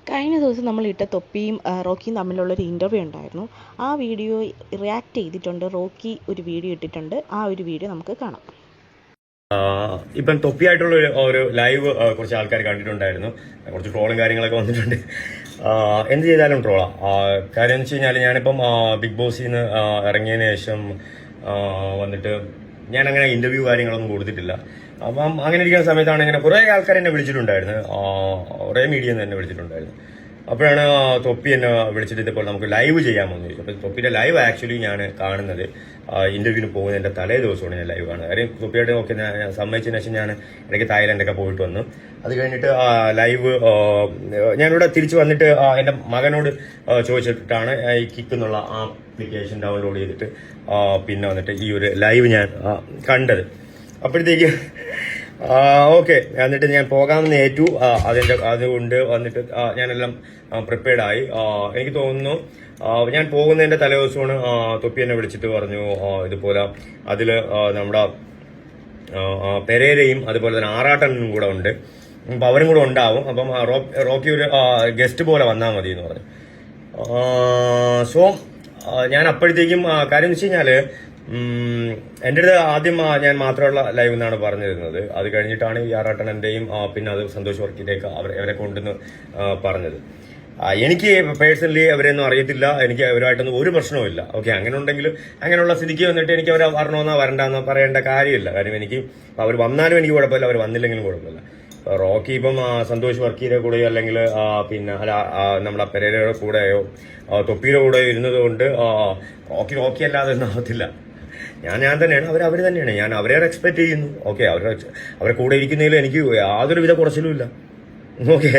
കഴിഞ്ഞ ദിവസം നമ്മൾ ഇട്ട തൊപ്പിയും റോക്കിയും തമ്മിലുള്ളൊരു ഇന്റർവ്യൂ ഉണ്ടായിരുന്നു. ആ വീഡിയോ റിയാക്ട് ചെയ്തിട്ടുണ്ട്. റോക്കി ഒരു വീഡിയോ ഇട്ടിട്ടുണ്ട്. ആ ഒരു വീഡിയോ നമുക്ക് കാണാം. ഇപ്പം തൊപ്പിയായിട്ടുള്ള ഒരു- ലൈവ് കുറച്ച് ആൾക്കാർ കണ്ടിട്ടുണ്ടായിരുന്നു. കുറച്ച് ട്രോളും കാര്യങ്ങളൊക്കെ വന്നിട്ടുണ്ട്. എന്ത് ചെയ്താലും ട്രോളാ കാര്യം എന്ന് വെച്ച് കഴിഞ്ഞാൽ ഞാനിപ്പം ബിഗ് ബോസിൽ നിന്ന് ഇറങ്ങിയതിന് ശേഷം വന്നിട്ട് ഞാൻ അങ്ങനെ ഇന്റർവ്യൂ കാര്യങ്ങളൊന്നും കൊടുത്തിട്ടില്ല. അപ്പം അങ്ങനെ ഇരിക്കുന്ന സമയത്താണ് ഇങ്ങനെ കുറേ ആൾക്കാർ എന്നെ വിളിച്ചിട്ടുണ്ടായിരുന്നു കുറേ മീഡിയ എന്നെ വിളിച്ചിട്ടുണ്ടായിരുന്നു അപ്പോഴാണ് തൊപ്പി എന്നെ വിളിച്ചിട്ട് നമുക്ക് ലൈവ് ചെയ്യാൻ ചോദിച്ചു. അപ്പോൾ തൊപ്പിയുടെ ലൈവ് ആക്ച്വലി ഞാൻ കാണുന്നത് ഇന്റർവ്യൂവിന് പോകുന്നതിന്റെ തലേ ദിവസമാണ് ഞാൻ ലൈവ് കാണുന്നത്. കാര്യം തൊപ്പിയുടെ ഒക്കെ ഞാൻ സമ്മതിച്ചതിന് ശേഷം ഞാൻ ഇടയ്ക്ക് തായ്ലൻഡൊക്കെ പോയിട്ട് വന്നു. അത് കഴിഞ്ഞിട്ട് ലൈവ് ഞാനിവിടെ തിരിച്ചു വന്നിട്ട് എന്റെ മകനോട് ചോദിച്ചിട്ടാണ് ഈ കിക്ക് എന്നുള്ള ആപ്ലിക്കേഷൻ ഡൗൺലോഡ് ചെയ്തിട്ട് പിന്നെ വന്നിട്ട് ഈ ഒരു ലൈവ് ഞാൻ കണ്ടത്. അപ്പോഴത്തേക്ക് ഓക്കെ. എന്നിട്ട് ഞാൻ പോകാമെന്ന് ഏറ്റു. അതിന്റെ അതുകൊണ്ട് വന്നിട്ട് ഞാനെല്ലാം പ്രിപ്പയർഡ് ആയി. എനിക്ക് തോന്നുന്നു ഞാൻ പോകുന്നതിന്റെ തലേദിവസമാണ് ദിവസമാണ് തൊപ്പി എന്നെ വിളിച്ചിട്ട് പറഞ്ഞു ഇതുപോലെ അതിൽ നമ്മുടെ പെരേരയും അതുപോലെ തന്നെ ആറാട്ടനും കൂടെ ഉണ്ട്. അപ്പൊ അവരും കൂടെ ഉണ്ടാവും. അപ്പം റോക്കി ഒരു ഗസ്റ്റ് പോലെ വന്നാൽ മതി എന്ന് പറഞ്ഞു സോ ഞാൻ അപ്പോഴത്തേക്കും കാര്യം എന്ന് വെച്ച് കഴിഞ്ഞാൽ ഉം, എന്റെ അടുത്ത് ആദ്യം ഞാൻ മാത്രമുള്ള ലൈവ് എന്നാണ് പറഞ്ഞിരുന്നത്. അത് കഴിഞ്ഞിട്ടാണ് ഈ ആറാട്ടണന്റെയും പിന്നെ അത് സന്തോഷ് വർക്കിന്റെയൊക്കെ അവർ അവരെ കൊണ്ടുവന്ന് പറഞ്ഞത്. എനിക്ക് പേഴ്സണലി അവരെയൊന്നും അറിയത്തില്ല. എനിക്ക് അവരുമായിട്ടൊന്നും ഒരു പ്രശ്നവുമില്ല ഓക്കെ അങ്ങനെ ഉണ്ടെങ്കിൽ അങ്ങനെയുള്ള സ്ഥിതിക്ക് വന്നിട്ട് എനിക്ക് അവർ വരണമെന്നോ വരണ്ടെന്നോ പറയേണ്ട കാര്യമില്ല. കാര്യം എനിക്ക് അവർ വന്നാലും എനിക്ക് കുഴപ്പമില്ല. അവർ വന്നില്ലെങ്കിലും കുഴപ്പമില്ല. റോക്കി ഇപ്പം സന്തോഷ് വർക്കിയുടെ കൂടെയോ അല്ലെങ്കിൽ പിന്നെ അല്ല നമ്മുടെ പെരേരയുടെ കൂടെയോ തൊപ്പിയുടെ കൂടെയോ ഇരുന്നത് കൊണ്ട് റോക്കി റോക്കി അല്ലാതെ ഒന്നും ആവത്തില്ല. ഞാൻ ഞാൻ തന്നെയാണ്. അവർ അവർ തന്നെയാണ്. ഞാൻ അവരെ എക്സ്പെക്ട് ചെയ്യുന്നു. ഓക്കെ അവരെ അവരെ കൂടെ ഇരിക്കുന്നതിൽ എനിക്ക് യാതൊരു വിധ കുറച്ചിലും ഇല്ല. ഓക്കെ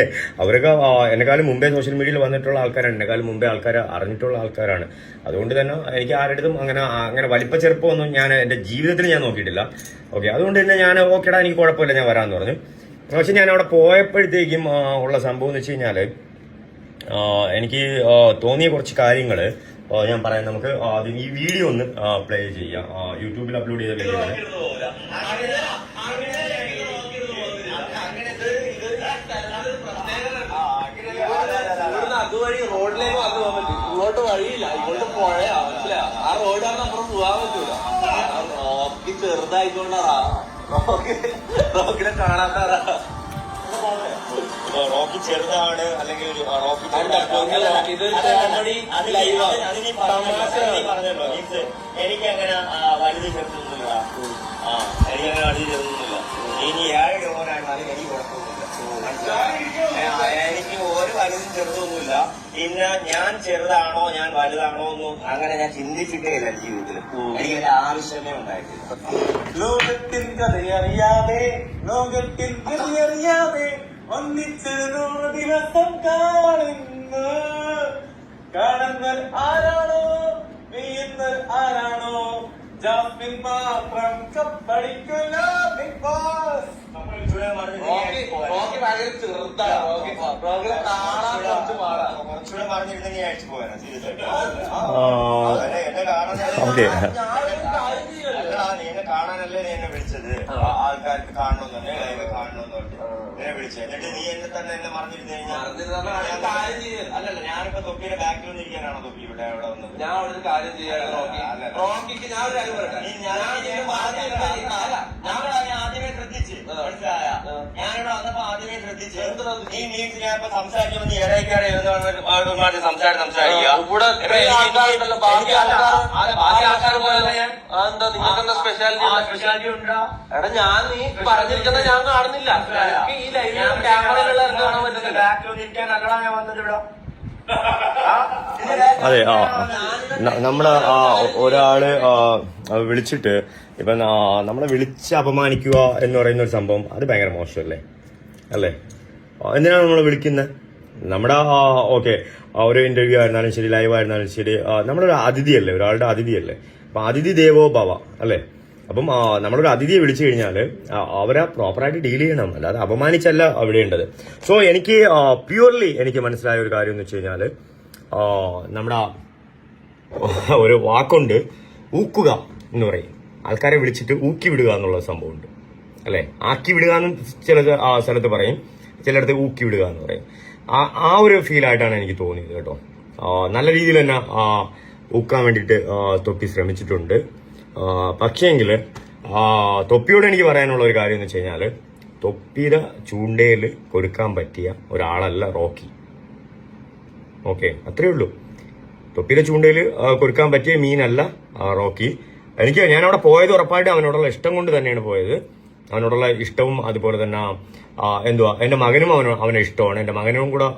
അവരൊക്കെ എന്നെക്കാളും മുമ്പേ സോഷ്യൽ മീഡിയയിൽ വന്നിട്ടുള്ള ആൾക്കാരാണ്. എന്നെക്കാളും മുമ്പേ ആൾക്കാർ അറിഞ്ഞിട്ടുള്ള ആൾക്കാരാണ്. അതുകൊണ്ട് തന്നെ എനിക്ക് ആരുടെതും അങ്ങനെ അങ്ങനെ വലിപ്പ ചെറുപ്പമൊന്നും ഞാൻ എന്റെ ജീവിതത്തിൽ ഞാൻ നോക്കിയിട്ടില്ല. ഓക്കെ അതുകൊണ്ട് തന്നെ ഞാൻ ഓക്കെടാ എനിക്ക് കുഴപ്പമില്ല ഞാൻ വരാമെന്ന് പറഞ്ഞു. പക്ഷെ ഞാൻ അവിടെ പോയപ്പോഴത്തേക്കും ഉള്ള സംഭവം എന്ന് വെച്ച് കഴിഞ്ഞാൽ എനിക്ക് തോന്നിയ കുറച്ച് കാര്യങ്ങൾ ഞാൻ പറയാം നമുക്ക് ആദ്യം ഈ വീഡിയോ ഒന്ന് പ്ലേ ചെയ്യാം യൂട്യൂബിൽ അപ്ലോഡ് ചെയ്ത വീഡിയോ അതുവഴി റോഡിലേക്ക് ഇങ്ങോട്ട് ഇങ്ങോട്ട് ആ റോഡാണ് റോക്കി റോക്കിനെ കാണാത്താറാ ചെറുതാണ് അല്ലെങ്കിൽ ഒരു കോമഡി ലൈവാണ് എനിക്ക് അങ്ങനെ വലുത് ചെറുതൊന്നുമില്ല. ആ എനിക്ക് അങ്ങനെ വലുത് ചെറുതൊന്നുമില്ല. ഇനി ഏഴ് ഓരാണെന്നാലും എനിക്ക് കുഴപ്പമൊന്നുമില്ല. എനിക്ക് ഒരു വലുതും ചെറുതൊന്നുമില്ല. പിന്നെ ഞാൻ ചെറുതാണോ ഞാൻ വലുതാണോ എന്ന് അങ്ങനെ ഞാൻ ചിന്തിച്ചിട്ടേ ഇല്ല ജീവിതത്തിൽ എനിക്ക് അതിന്റെ ആവശ്യമേ ഉണ്ടായിട്ടില്ല. ലോകത്തിൽ കഥയറിയാതെ ലോകത്തിൽ കഥയറിയാതെ ഒന്നിച്ച് നൂറ് ദിവസം കാണുന്നു. കാണുന്നൽ ആരാണോ? നീയുന്നൽ ആരാണോ? ജാസ്മിൻ മാത്രം കപ്പടിക്കില്ല ബിഗ് ബോസ് ഓക്കെ. കാണാനല്ലേ എന്നെ വിളിച്ചത്? ആ, ആൾക്കാർക്ക് കാണണം ലൈവ് കാണണമെന്നുണ്ട് എന്നെ വിളിച്ചത് എന്നിട്ട് നീ എന്നെ തന്നെ എന്നെ മറന്നിരുന്നു കഴിഞ്ഞാൽ അല്ലല്ല ഞാനിപ്പോ തൊപ്പിയുടെ ബാക്കിൽ നിന്ന് ഇരിക്കാനാണോ തൊപ്പി? ഇവിടെ വന്നത്? ഞാൻ അവിടെ ഒരു കാര്യം ചെയ്യാൻ റോക്കി. റോക്കിക്ക് ഞാൻ ഒരു കാര്യം പറയട്ടെ? ഞാൻ ആദ്യമേ ആദ്യമേ- അല്ല, ഞാൻ ഇവിടെ ഞാൻ ആദ്യമേ ശ്രദ്ധിച്ച് മനസ്സിലായ ഞാനിവിടെ വന്നപ്പോ ആദ്യമേ ശ്രദ്ധിച്ച് നീ ഞാൻ ഇപ്പൊ സംസാരം സംസാരിക്കുക. ഇവിടെ ഇത്രയും ആൾക്കാരുണ്ടല്ലോ. ബാക്കി ആൾക്കാർ ബാക്കി ആൾക്കാർ പോയല്ലോ ഞാൻ? എന്താ നിങ്ങൾക്ക് എന്താ സ്പെഷ്യാലിറ്റി സ്പെഷ്യാലിറ്റി ഉണ്ടാ? എടാ ഞാൻ നീ പറഞ്ഞിരിക്കുന്ന ഞാൻ കാണുന്നില്ല. ഈ ക്യാമറയിലുള്ള കാണാൻ പറ്റുന്നില്ല. ബാക്കിലൊന്നിരിക്കാനല്ലടാ ഞാൻ വന്നത് ഇവിടെ. അതെ ആ. നമ്മൾ ആ ഒരാൾ വിളിച്ചിട്ട് ഇപ്പൊ നമ്മളെ വിളിച്ച് അപമാനിക്കുക എന്ന് പറയുന്ന ഒരു സംഭവം അത് ഭയങ്കര മോശമല്ലേ അല്ലേ? എന്തിനാണ് നമ്മൾ വിളിക്കുന്നത് നമ്മുടെ ഓക്കെ. ഒരു ഇന്റർവ്യൂ ആയിരുന്നാലും ശരി ലൈവ് ആയിരുന്നാലും ശരി നമ്മളൊരു അതിഥിയല്ലേ ഒരാളുടെ അതിഥിയല്ലേ. അപ്പൊ അതിഥി ദേവോ ഭവ അല്ലേ? അപ്പം നമ്മളൊരു അതിഥിയെ വിളിച്ചു കഴിഞ്ഞാൽ അവരെ പ്രോപ്പറായിട്ട് ഡീൽ ചെയ്യണം അല്ലാതെ അപമാനിച്ചല്ല അവിടെയുണ്ടത് സോ എനിക്ക് പ്യൂർലി എനിക്ക് മനസ്സിലായ ഒരു കാര്യം എന്ന് വെച്ച് കഴിഞ്ഞാൽ നമ്മുടെ ഒരു വാക്കുണ്ട് ഊക്കുക എന്ന് പറയും. ആൾക്കാരെ വിളിച്ചിട്ട് ഊക്കി വിടുക എന്നുള്ള സംഭവമുണ്ട്. അല്ലേ? ആക്കി വിടുക എന്ന് ചില സ്ഥലത്ത് പറയും. ചിലയിടത്ത് ഊക്കി വിടുക എന്ന് പറയും. ആ ആ ഒരു ഫീലായിട്ടാണ് എനിക്ക് തോന്നിയത് കേട്ടോ. നല്ല രീതിയിൽ തന്നെ ഊക്കാൻ വേണ്ടിയിട്ട് തൊപ്പി ശ്രമിച്ചിട്ടുണ്ട്. പക്ഷേങ്കിൽ തൊപ്പിയോട് എനിക്ക് പറയാനുള്ള ഒരു കാര്യം എന്ന് വെച്ച് കഴിഞ്ഞാൽ തൊപ്പിയുടെ ചൂണ്ടയിൽ കൊടുക്കാൻ പറ്റിയ ഒരാളല്ല റോക്കി. ഓക്കെ അത്രേ ഉള്ളൂ. തൊപ്പിയുടെ ചൂണ്ടയിൽ കൊടുക്കാൻ പറ്റിയ മീനല്ല റോക്കി. എനിക്ക് ഞാൻ അവിടെ പോയത് ഉറപ്പായിട്ട് അവനോടുള്ള ഇഷ്ടം കൊണ്ട് തന്നെയാണ് പോയത്. അവനോടുള്ള ഇഷ്ടവും അതുപോലെ തന്നെ എന്തുവാ എന്റെ മകനും അവനോ അവനെ ഇഷ്ടമാണ്. എന്റെ മകനും കൂടെ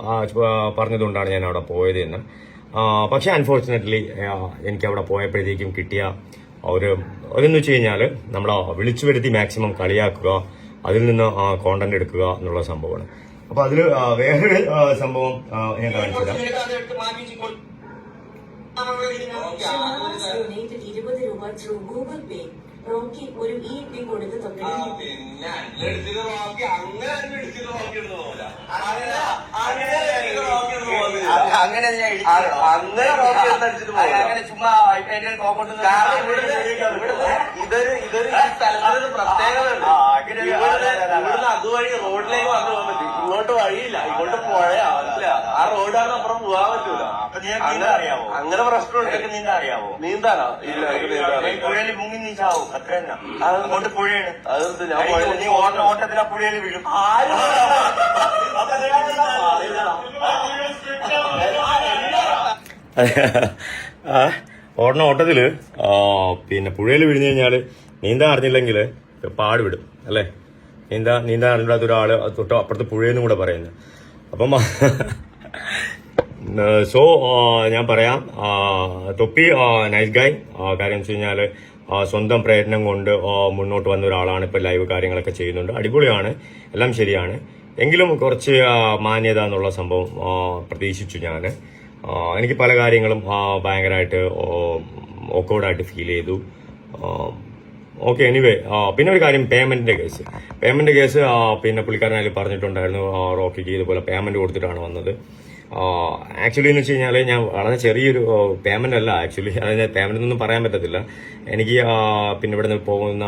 പറഞ്ഞതുകൊണ്ടാണ് ഞാൻ അവിടെ പോയത് എന്ന് പക്ഷെ അൺഫോർച്ചുനേറ്റ്ലി എനിക്ക് അവിടെ പോയപ്പോഴത്തേക്കും കിട്ടിയ ഒരു അതെന്ന് വെച്ച് കഴിഞ്ഞാൽ നമ്മൾ വിളിച്ചു വരുത്തി മാക്സിമം കളിയാക്കുക അതിൽ നിന്ന് കോണ്ടന്റ് എടുക്കുക എന്നുള്ള സംഭവമാണ്. അപ്പൊ അതിൽ വേറൊരു സംഭവം ഞാൻ കാണിച്ചു തരാം. റോക്കി ഒരു പി കൊടുത്ത് പിന്നെ റോക്കി അങ്ങനെ എടുത്തിട്ട് റോക്കി അങ്ങനെ റോക്കി പോകില്ല അങ്ങനെ ചുമ്മാ ഇതൊരു ഇതൊരു ഈ സ്ഥലത്തിനൊരു പ്രത്യേകത ഉണ്ട്. ഇവിടുന്ന് അതുവഴി റോഡിലേക്ക് വന്നു പോകാൻ പറ്റും. ഇങ്ങോട്ട് വഴിയില്ല. ഇങ്ങോട്ട് പുഴയാ ആ റോഡാണ് അപ്പുറം പോകാൻ പറ്റൂല. അങ്ങനെ അറിയാവോ? അങ്ങനെ പ്രശ്നമുണ്ട്. ഉണ്ടെങ്കിൽ നീന്താ അറിയാവോ? നീന്താനോ? ഇല്ല. പുഴയിൽ മുങ്ങി നീച്ചാവും അത്ര തന്നെ. അത് അങ്ങോട്ട് പുഴയാണ്. അതെന്ത്? ഞാൻ നീ ഓട്ട ഓട്ടത്തിൽ ആ പുഴയിൽ വീഴും. ആരും ഓടണ ഓട്ടത്തിൽ പിന്നെ പുഴയിൽ വീഴുന്നു കഴിഞ്ഞാൽ നീന്താൻ അറിഞ്ഞില്ലെങ്കിൽ പാടുവിടും അല്ലേ? നീന്താ നീന്താൻ അറിഞ്ഞില്ലാത്ത ഒരാൾ തൊട്ട് അപ്പുറത്ത് പുഴയെന്നും കൂടെ പറയുന്നത് അപ്പം സോ ഞാൻ പറയാം. തൊപ്പി നൈസ് ഗായ് കാര്യം വെച്ച് കഴിഞ്ഞാൽ സ്വന്തം പ്രയത്നം കൊണ്ട് മുന്നോട്ട് വന്ന ഒരാളാണ് ഇപ്പൊ ലൈവ് കാര്യങ്ങളൊക്കെ ചെയ്യുന്നുണ്ട്. അടിപൊളിയാണ്. എല്ലാം ശരിയാണ്. എങ്കിലും കുറച്ച് മാന്യത എന്നുള്ള സംഭവം പ്രതീക്ഷിച്ചു ഞാൻ എനിക്ക് പല കാര്യങ്ങളും ഭയങ്കരമായിട്ട് ഓക്കോഡായിട്ട് ഫീൽ ചെയ്തു. ഓക്കെ എനിവേ പിന്നെ ഒരു കാര്യം പേയ്മെന്റിന്റെ കേസ് പേയ്മെന്റ് കേസ് പിന്നെ പുള്ളിക്കാരൻ അതിൽ പറഞ്ഞിട്ടുണ്ടായിരുന്നു റോക്കിക്ക് ഇതുപോലെ പേയ്മെന്റ് കൊടുത്തിട്ടാണ് വന്നത്. ആക്ച്വലി എന്ന് വെച്ച് കഴിഞ്ഞാൽ ഞാൻ വളരെ ചെറിയൊരു പേയ്മെന്റ് അല്ല ആക്ച്വലി അതിന് പേയ്മെന്റ് ഒന്നും പറയാൻ പറ്റത്തില്ല. എനിക്ക് പിന്നെ ഇവിടെ നിന്ന് പോകുന്ന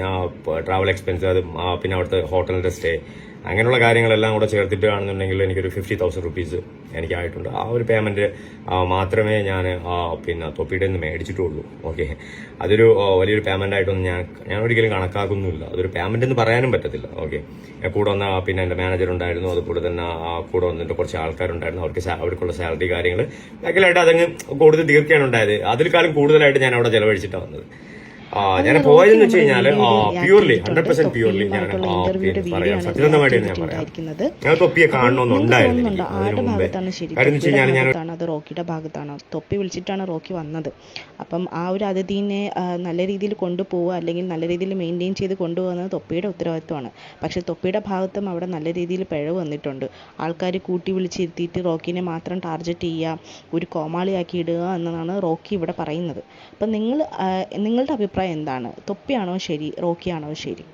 ഞാൻ ട്രാവൽ എക്സ്പെൻസ് അത് പിന്നെ അവിടുത്തെ ഹോട്ടലിന്റെ സ്റ്റേ അങ്ങനെയുള്ള കാര്യങ്ങളെല്ലാം കൂടെ ചേർത്തിട്ട് ആണെന്നുണ്ടെങ്കിൽ എനിക്കൊരു ഫിഫ്റ്റി തൗസൻഡ് റുപ്പീസ് എനിക്കായിട്ടുണ്ട്. ആ ഒരു പേയ്മെന്റ് മാത്രമേ ഞാൻ പിന്നെ തൊപ്പിയുടെ നിന്ന് മേടിച്ചിട്ടുള്ളൂ. ഓക്കെ അതൊരു വലിയൊരു പേയ്മെന്റ് ആയിട്ടൊന്നും ഞാൻ ഞാൻ ഒരിക്കലും കണക്കാക്കുന്നില്ല അതൊരു പേയ്മെന്റ് എന്ന് പറയാനും പറ്റത്തില്ല. ഓക്കെ കൂടെ വന്ന പിന്നെ എന്റെ മാനേജർ ഉണ്ടായിരുന്നു. അതുപോലെ തന്നെ കൂടെ വന്നിട്ട് കുറച്ച് ആൾക്കാരുണ്ടായിരുന്നു. അവർക്ക് അവർക്കുള്ള സാലറി കാര്യങ്ങൾ ബാക്കിലായിട്ട് അതങ്ങ് കൊടുത്ത് തീർക്കുകയാണ് ഉണ്ടായത്. അതിൽക്കാലം കൂടുതലായിട്ട് ഞാൻ അവിടെ ചിലവഴിച്ചിട്ടാണ് വന്നത്. ആ, ഞാൻ പോയതെന്ന് വെച്ച് കഴിഞ്ഞാൽ പ്യൂർലി ഹൺഡ്രഡ് പെർസെന്റ് പ്യൂർലി ഞാൻ പറയാം. സത്യസന്ധമായിട്ട് ഞാൻ പറയാം. ഞാൻ തൊപ്പിയെ കാണണമെന്നുണ്ടായിരുന്നു അതിനു മുമ്പേ. ഭാഗത്താണ് ശരി കാര്യം എന്ന് വെച്ച് കഴിഞ്ഞാൽ ഞാൻ അത് റോക്കിയുടെ ഭാഗത്താണ്? തൊപ്പി വിളിച്ചിട്ടാണ് റോക്കി വന്നത്. അപ്പം ആ ഒരു അതിഥീനെ നല്ല രീതിയിൽ കൊണ്ടുപോവുക അല്ലെങ്കിൽ നല്ല രീതിയിൽ മെയിന്റെയിൻ ചെയ്ത് കൊണ്ടുപോകുന്നത് തൊപ്പിയുടെ ഉത്തരവാദിത്വമാണ്. പക്ഷേ തൊപ്പിയുടെ ഭാഗത്തും അവിടെ നല്ല രീതിയിൽ പിഴവ് വന്നിട്ടുണ്ട്. ആൾക്കാർ കൂട്ടി വിളിച്ചിരുത്തിയിട്ട് റോക്കിനെ മാത്രം ടാർഗറ്റ് ചെയ്യുക ഒരു കോമാളിയാക്കി ഇടുക എന്നതാണ് റോക്കി ഇവിടെ പറയുന്നത്. അപ്പം നിങ്ങൾ നിങ്ങളുടെ നിങ്ങളുടെ അഭിപ്രായം എന്താണ്? തൊപ്പിയാണോ ശരി? റോക്കിയാണോ ശരി?